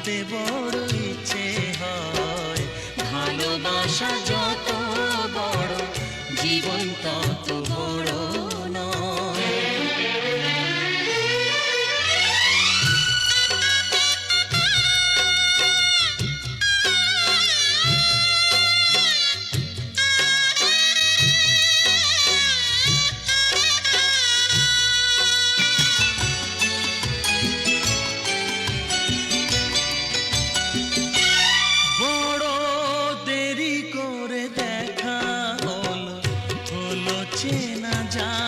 বাঁচতে বড় ইচ্ছে হয়। ভালোবাসা যত বড় জীবন তত বড়। চেনা যায়